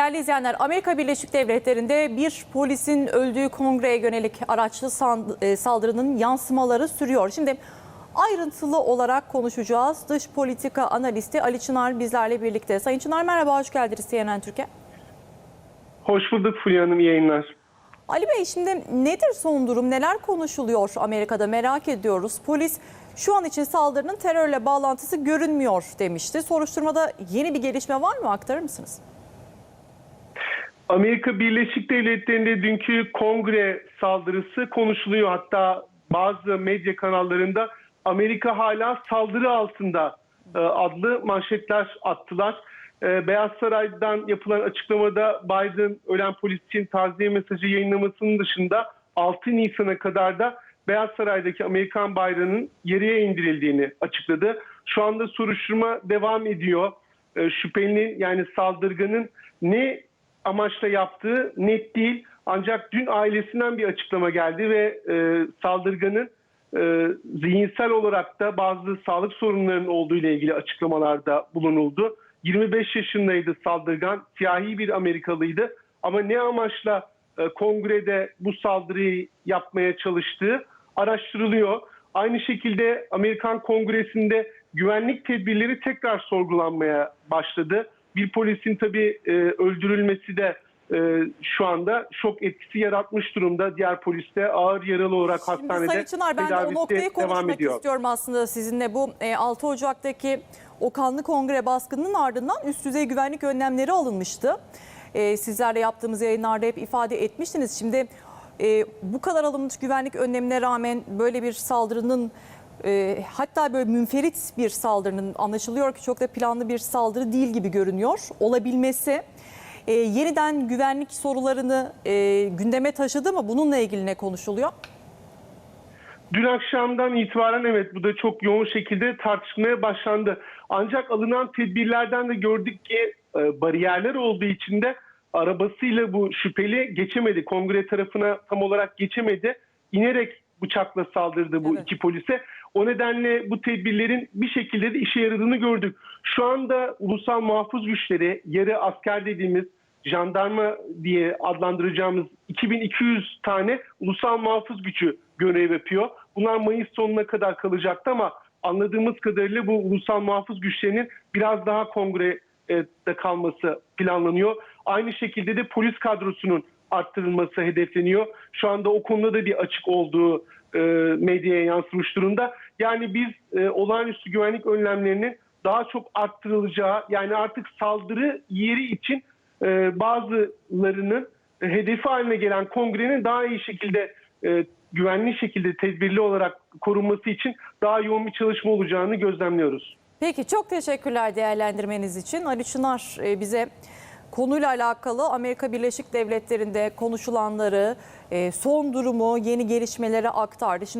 Değerli izleyenler, Amerika Birleşik Devletleri'nde bir polisin öldüğü kongreye yönelik araçlı e, saldırının yansımaları sürüyor. Şimdi ayrıntılı olarak konuşacağız. Dış politika analisti Ali Çınar bizlerle birlikte. Sayın Çınar merhaba, hoş geldiniz CNN Türkiye. Hoş bulduk Fulya Hanım, yayınlar. Ali Bey şimdi nedir son durum? Neler konuşuluyor Amerika'da merak ediyoruz. Polis şu an için saldırının terörle bağlantısı görünmüyor demişti. Soruşturmada yeni bir gelişme var mı? Aktarır mısınız? Amerika Birleşik Devletleri'nde dünkü kongre saldırısı konuşuluyor. Hatta bazı medya kanallarında Amerika hala saldırı altında e, adlı manşetler attılar. E, Beyaz Saray'dan yapılan açıklamada Biden ölen polis için taziye mesajı yayınlamasının dışında 6 Nisan'a kadar da Beyaz Saray'daki Amerikan bayrağının yere indirildiğini açıkladı. Şu anda soruşturma devam ediyor. E, şüphelinin yani saldırganın ne amaçla yaptığı net değil. Ancak dün ailesinden bir açıklama geldi ve e, saldırganın e, zihinsel olarak da bazı sağlık sorunlarının olduğu ile ilgili açıklamalarda bulunuldu. 25 yaşındaydı saldırgan, siyahi bir Amerikalıydı ama ne amaçla e, kongrede bu saldırıyı yapmaya çalıştığı araştırılıyor. Aynı şekilde Amerikan Kongresi'nde güvenlik tedbirleri tekrar sorgulanmaya başladı. Bir polisin tabii e, öldürülmesi de e, şu anda şok etkisi yaratmış durumda. Diğer polis de ağır yaralı olarak Şimdi hastanede Sayın Çınar ben de o noktayı devam konuşmak ediyor. istiyorum aslında sizinle. Bu e, 6 Ocak'taki o kanlı kongre baskınının ardından üst düzey güvenlik önlemleri alınmıştı. E, sizlerle yaptığımız yayınlarda hep ifade etmiştiniz. Şimdi e, bu kadar alınmış güvenlik önlemine rağmen böyle bir saldırının e, hatta böyle münferit bir saldırının anlaşılıyor ki çok da planlı bir saldırı değil gibi görünüyor olabilmesi e, yeniden güvenlik sorularını e, gündeme taşıdı mı? Bununla ilgili ne konuşuluyor? Dün akşamdan itibaren evet bu da çok yoğun şekilde tartışmaya başlandı. Ancak alınan tedbirlerden de gördük ki e, bariyerler olduğu için de arabasıyla bu şüpheli geçemedi. Kongre tarafına tam olarak geçemedi. İnerek bıçakla saldırdı bu Evet. iki polise. O nedenle bu tedbirlerin bir şekilde de işe yaradığını gördük. Şu anda ulusal muhafız güçleri, yarı asker dediğimiz jandarma diye adlandıracağımız 2200 tane ulusal muhafız gücü görev yapıyor. Bunlar Mayıs sonuna kadar kalacaktı ama anladığımız kadarıyla bu ulusal muhafız güçlerinin biraz daha kongrede kalması planlanıyor. Aynı şekilde de polis kadrosunun arttırılması hedefleniyor. Şu anda o konuda da bir açık olduğu e, medyaya yansımış durumda. Yani biz e, olağanüstü güvenlik önlemlerinin daha çok arttırılacağı yani artık saldırı yeri için e, bazılarının hedefi haline gelen kongrenin daha iyi şekilde e, güvenli şekilde tedbirli olarak korunması için daha yoğun bir çalışma olacağını gözlemliyoruz. Peki çok teşekkürler değerlendirmeniz için. Ali Çınar e, bize konuyla alakalı Amerika Birleşik Devletleri'nde konuşulanları, e, son durumu, yeni gelişmeleri aktardı. Şimdi